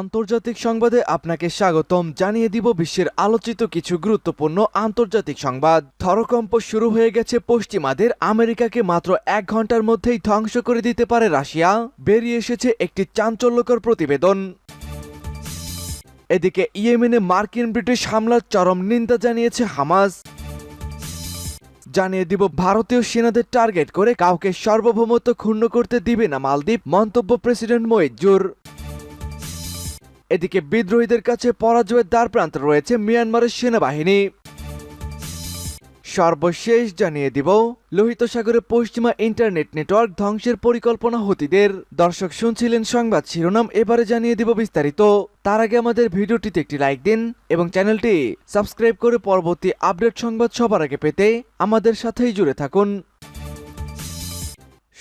আন্তর্জাতিক সংবাদে আপনাকে স্বাগতম। জানিয়ে দিব বিশ্বের আলোচিত কিছু গুরুত্বপূর্ণ আন্তর্জাতিক সংবাদ। থরকম্প শুরু হয়ে গেছে পশ্চিমাদের। আমেরিকাকে মাত্র এক ঘণ্টার মধ্যেই ধ্বংস করে দিতে পারে রাশিয়া। বেরিয়ে এসেছে একটি চাঞ্চল্যকর প্রতিবেদন। এদিকে ইয়েমেনে মার্কিন ব্রিটিশ হামলার চরম নিন্দা জানিয়েছে হামাস। জানিয়ে দিব ভারতীয় সেনাদের টার্গেট করে কাউকে সার্বভৌমত্ব ক্ষুণ্ণ করতে দিবে না মালদ্বীপ। মন্তব্য প্রেসিডেন্ট মইজুর। এদিকে বিদ্রোহীদের কাছে পরাজয়ের দ্বার প্রান্তে রয়েছে মিয়ানমারের সেনাবাহিনী। সর্বশেষ জানিয়ে দিব, লোহিত সাগরে পশ্চিমা ইন্টারনেট নেটওয়ার্ক ধ্বংসের পরিকল্পনা হতিদের। দর্শক শুনছিলেন সংবাদ শিরোনাম, এবারে জানিয়ে দিব বিস্তারিত। তার আগে আমাদের ভিডিওটিতে একটি লাইক দিন এবং চ্যানেলটি সাবস্ক্রাইব করে পরবর্তী আপডেট সংবাদ সবার আগে পেতে আমাদের সাথেই জুড়ে থাকুন।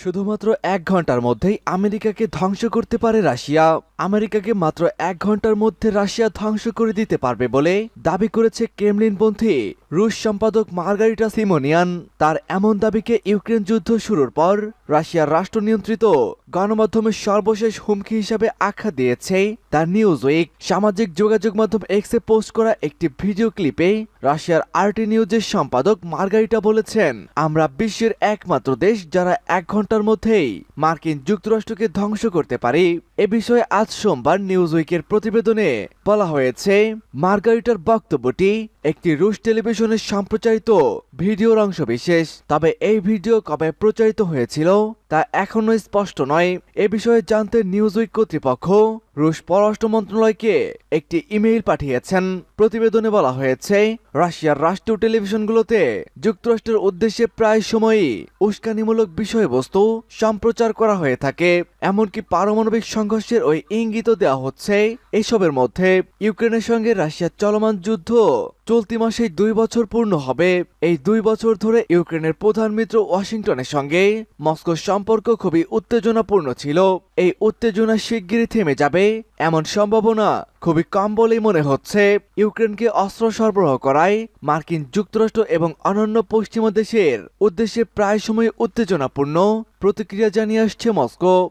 শুধুমাত্র এক ঘণ্টার মধ্যেই আমেরিকাকে ধ্বংস করতে পারে রাশিয়া। আমেরিকাকে মাত্র এক ঘণ্টার মধ্যে রাশিয়া ধ্বংস করে দিতে পারবে বলে দাবি করেছে ক্রেমলিনপন্থী রুশ সম্পাদক মার্গারিটা সিমোনিয়ান তার এমন দাবিকে ইউক্রেন যুদ্ধ শুরুর পর রাশিয়ার রাষ্ট্র নিয়ন্ত্রিত। গণমাধ্যমের সর্বশেষ হুমকি হিসাবে আখ্যা দিয়েছে তার নিউজ উইক সামাজিক যোগাযোগ মাধ্যম এক্সে পোস্ট করা একটি ভিডিও ক্লিপে রাশিয়ার আরটি নিউজের সম্পাদক মার্গারিটা বলেছেন, আমরা বিশ্বের একমাত্র দেশ যারা এক ঘণ্টার মধ্যেই মার্কিন যুক্তরাষ্ট্রকে ধ্বংস করতে পারি। এ বিষয়ে আজ সোমবার নিউজ উইকের প্রতিবেদনে বলা হয়েছে, মার্গারিটার বক্তব্যটি একটি রুশ টেলিভিশনের সম্প্রচারিত ভিডিওর অংশ বিশেষ তবে এই ভিডিও কবে প্রচারিত হয়েছিল তা এখনও স্পষ্ট নয়। এ বিষয়ে জানতে নিউজ উইক কর্তৃপক্ষ রুশ পররাষ্ট্র মন্ত্রণালয়কে একটি ইমেইল পাঠিয়েছেন। প্রতিবেদনে বলা হয়েছে রাশিয়ার রাষ্ট্রীয় টেলিভিশনগুলোতে যুক্তরাষ্ট্রের উদ্দেশ্যে প্রায় সময়ই উস্কানিমূলক বিষয়বস্তু সম্প্রচার করা হয়ে থাকে। এমনকি পারমাণবিক সংঘর্ষের ওই ইঙ্গিত দেওয়া হচ্ছে। এসবের মধ্যে ইউক্রেনের সঙ্গে রাশিয়ার চলমান যুদ্ধ চলতি মাসেই দুই বছর পূর্ণ হবে। এই দুই বছর ধরে ইউক্রেনের প্রধান মিত্র ওয়াশিংটনের সঙ্গে মস্কোর সম্পর্ক খুবই উত্তেজনাপূর্ণ ছিল। এই উত্তেজনা শিগগিরই থেমে যাবে। এমন সম্ভাবনা খুবই কম বলেই মনে হচ্ছে। ইউক্রেনকে অস্ত্র সরবরাহ করায় মার্কিন যুক্তরাষ্ট্র এবং অন্যান্য পশ্চিমা দেশের উদ্দেশ্যে প্রায় সময় উত্তেজনাপূর্ণ। প্রতিক্রিয়া জানিয়ে আসছে মস্কো।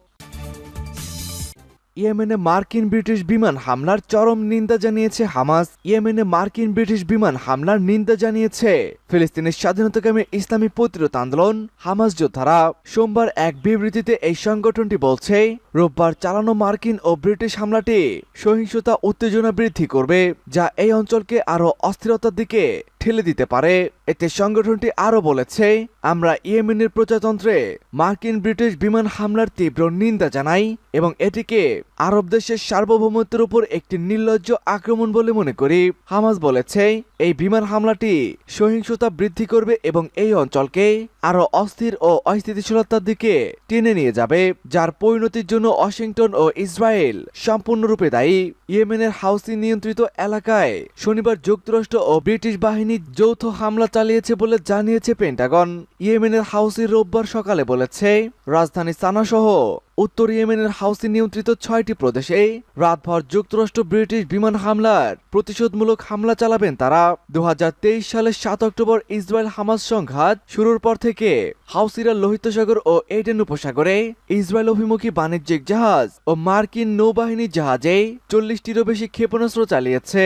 ইয়েমেনে মার্কিন ব্রিটিশ বিমান হামলার চরম নিন্দা জানিয়েছে হামাস। ইয়েমেনে মার্কিন ব্রিটিশ বিমান হামলার নিন্দা জানিয়েছে। ফিলিস্তিনের স্বাধীনতাকামী ইসলামী প্রতিরোধ আন্দোলন হামাস যোদ্ধারা সোমবার এক বিবৃতিতে এই সংগঠনটি বলছে রোববার চালানো মার্কিন ও ব্রিটিশ হামলাটি সহিংসতা, উত্তেজনা বৃদ্ধি করবে, যা এই অঞ্চলকে আরও অস্থিরতার দিকে ঠেলে দিতে পারে। এতে সংগঠনটি আরও বলেছে, আমরা ইয়েমেনের প্রজাতন্ত্রে মার্কিন ব্রিটিশ বিমান হামলার তীব্র নিন্দা জানাই এবং এটিকে আরব দেশের সার্বভৌমত্বের উপর একটি নির্লজ্জ আক্রমণ বলে মনে করি। হামাস বলেছে, এই বিমান হামলাটি সহিংসতা বৃদ্ধি করবে এবং এই অঞ্চলকে আরও অস্থির ও অস্থিতিশীলতার দিকে টেনে নিয়ে যাবে, যার পরিণতির জন্য ওয়াশিংটন ও ইসরায়েল সম্পূর্ণরূপে দায়ী। ইয়েমেনের হাউসি নিয়ন্ত্রিত এলাকায় শনিবার যুক্তরাষ্ট্র ও ব্রিটিশ বাহিনী যৌথ হামলা চালিয়েছে বলে জানিয়েছে পেন্টাগন। ইয়েমেনের হাউসি রোববার সকালে বলেছে, রাজধানী সানা সহ উত্তর ইয়েমেনের হাউসি নিয়ন্ত্রিত ছয়টি প্রদেশে রাতভর যুক্তরাষ্ট্র ব্রিটিশ বিমান হামলার প্রতিশোধমূলক হামলা চালাবেন তারা। দুহাজার তেইশ সালের সাত অক্টোবর ইসরায়েল হামাস সংঘাত শুরুর পর থেকে হাউসিরা লোহিত সাগর ও এডেন উপসাগরে ইসরায়েল অভিমুখী বাণিজ্যিক জাহাজ ও মার্কিন নৌবাহিনী জাহাজে চল্লিশটিরও বেশি ক্ষেপণাস্ত্র চালিয়েছে।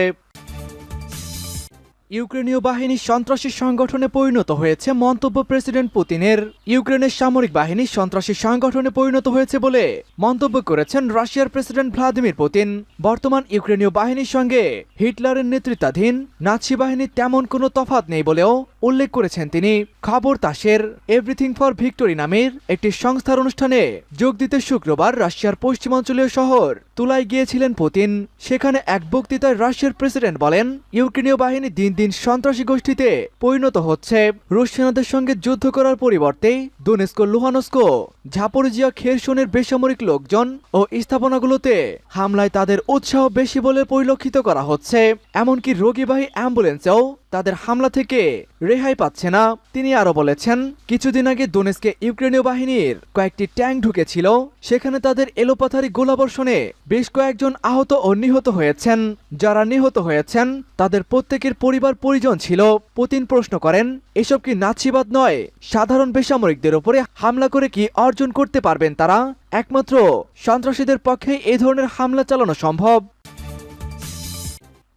ইউক্রেনীয় বাহিনী সন্ত্রাসী সংগঠনে পরিণত হয়েছে মন্তব্য প্রেসিডেন্ট পুতিনের। ইউক্রেনের সামরিক বাহিনী সন্ত্রাসী সংগঠনে পরিণত হয়েছে বলে মন্তব্য করেছেন রাশিয়ার প্রেসিডেন্ট ভ্লাদিমির পুতিন। বর্তমান ইউক্রেনীয় বাহিনীর সঙ্গে হিটলারের নেতৃত্বাধীন নাৎসি বাহিনীর তেমন কোনো তফাত নেই বলেও উল্লেখ করেছেন তিনি, খবর তাসের এভরিথিং ফর ভিক্টোরি নামের একটি সংস্থার অনুষ্ঠানে যোগ দিতে শুক্রবার রাশিয়ার পশ্চিমাঞ্চলীয় শহর তুলায় গিয়েছিলেন পুতিন। সেখানে এক বক্তৃতায় রাশিয়ার প্রেসিডেন্ট বলেন, ইউক্রেনীয় বাহিনী দিন দিন সন্ত্রাসী গোষ্ঠীতে পরিণত হচ্ছে। রুশ সেনাদের সঙ্গে যুদ্ধ করার পরিবর্তে দোনেস্কো, লুহানস্কো, ঝাপরজিয়া, খেরসনের বেসামরিক লোকজন ও স্থাপনাগুলোতে হামলায় তাদের উৎসাহ বেশি বলে পরিলক্ষিত করা হচ্ছে। এমনকি রোগীবাহী অ্যাম্বুলেন্সেও তাদের হামলা থেকে রেহাই পাচ্ছে না। তিনি আরও বলেছেন, কিছুদিন আগে দোনেসকে ইউক্রেনীয় বাহিনীর কয়েকটি ট্যাঙ্ক ঢুকেছিল। সেখানে তাদের এলোপাথারি গোলাবর্ষণে বেশ কয়েকজন আহত ও নিহত হয়েছেন। যারা নিহত হয়েছেন, তাদের প্রত্যেকের পরিবার পরিজন ছিল। পুতিন প্রশ্ন করেন, এসব কি নাৎসিবাদ নয়? সাধারণ বেসামরিকদের উপরে হামলা করে কি অর্জন করতে পারবেন তারা? একমাত্র সন্ত্রাসীদের পক্ষে এই ধরনের হামলা চালানো সম্ভব।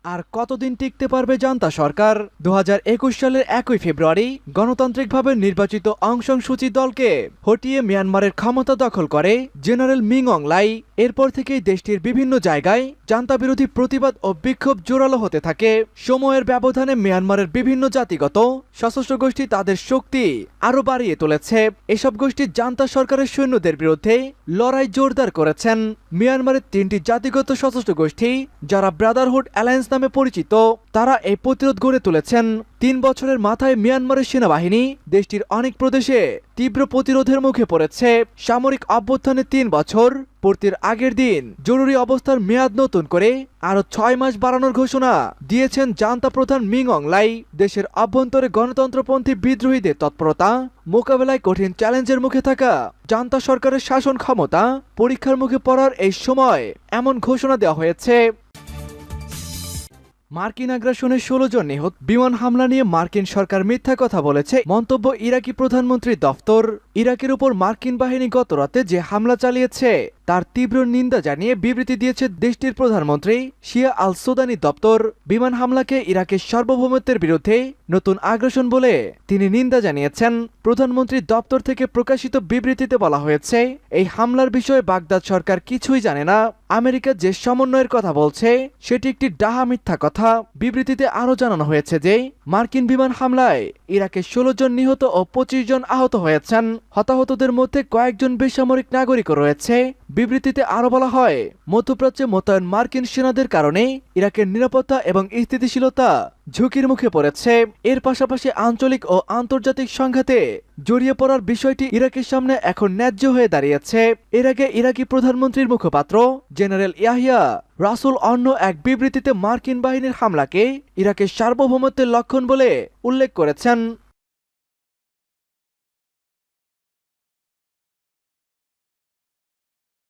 আর কতদিন টিকতে পারবে জান্তা সরকার? দু হাজার একুশ সালের একই ফেব্রুয়ারি গণতান্ত্রিকভাবে নির্বাচিত অং সান সূচি দলকে হটিয়ে মিয়ানমারের ক্ষমতা দখল করে জেনারেল মিং অং লাই। এরপর থেকেই দেশটির বিভিন্ন জায়গায় জান্তা বিরোধী প্রতিবাদ ও বিক্ষোভ জোরালো হতে থাকে। সময়ের ব্যবধানে মিয়ানমারের বিভিন্ন জাতিগত সশস্ত্র গোষ্ঠী তাদের শক্তি আরও বাড়িয়ে তুলেছে। এসব গোষ্ঠী জান্তা সরকারের সৈন্যদের বিরুদ্ধে লড়াই জোরদার করেছেন। মিয়ানমারের তিনটি জাতিগত সশস্ত্র গোষ্ঠী, যারা ব্রাদারহুড অ্যালায়েন্স নামে পরিচিত, তারা এই প্রতিরোধ গড়ে তুলেছেন। তিন বছরের মাথায় মিয়ানমারের সেনাবাহিনী দেশটির অনেক প্রদেশে তীব্র প্রতিরোধের মুখে পড়েছে। সামরিক অভ্যুত্থানের তিন বছর পূর্তির আগের দিন জরুরি অবস্থার মেয়াদ নতুন করে আরও ছয় মাস বাড়ানোর ঘোষণা দিয়েছেন জান্তা প্রধান মিং অংলাই। দেশের অভ্যন্তরে গণতন্ত্রপন্থী বিদ্রোহীদের তৎপরতা, মোকাবেলায় কঠিন চ্যালেঞ্জের মুখে থাকা, জান্তা সরকারের শাসন ক্ষমতা পরীক্ষার মুখে পড়ার এই সময় এমন ঘোষণা দেওয়া হয়েছে। মার্কিন আগ্রাসনে ষোলো জন নিহত। বিমান হামলা নিয়ে মার্কিন সরকার মিথ্যা কথা বলেছে। মন্তব্য ইরাকি প্রধানমন্ত্রী দফতর। ইরাকের উপর মার্কিন বাহিনী গত রাতে যে হামলা চালিয়েছে, তার তীব্র নিন্দা জানিয়ে বিবৃতি দিয়েছে দেশটির প্রধানমন্ত্রী শিয়া আল সুদানি দপ্তর। বিমান হামলাকে ইরাকের সার্বভৌমত্বের বিরুদ্ধে নতুন আগ্রাসন বলে তিনি নিন্দা জানিয়েছেন। প্রধানমন্ত্রীর দপ্তর থেকে প্রকাশিত বিবৃতিতে বলা হয়েছে, এই হামলার বিষয়ে বাগদাদ সরকার কিছুই জানে না। আমেরিকা যে সমন্বয়ের কথা বলছে, সেটি একটি ডাহা মিথ্যা কথা। বিবৃতিতে আরও জানানো হয়েছে যে, মার্কিন বিমান হামলায় ইরাকে ষোলো জন নিহত ও পঁচিশ জন আহত হয়েছেন। হতাহতদের মধ্যে কয়েকজন বেসামরিক নাগরিকও রয়েছে। বিবৃতিতে আরও বলা হয়, মধ্যপ্রাচ্যে মোতায়েন মার্কিন সেনাদের কারণে ইরাকের নিরাপত্তা এবং স্থিতিশীলতা ঝুঁকির মুখে পড়েছে। এর পাশাপাশি আঞ্চলিক ও আন্তর্জাতিক সংঘাতে জড়িয়ে পড়ার বিষয়টি ইরাকের সামনে এখন ন্যায্য হয়ে দাঁড়িয়েছে। এর আগে ইরাকি প্রধানমন্ত্রীর মুখপাত্র, জেনারেল ইয়াহিয়া রাসুল অন্য এক বিবৃতিতে মার্কিন বাহিনীর হামলাকে ইরাকের সার্বভৌমত্বের লক্ষণ বলে উল্লেখ করেছেন।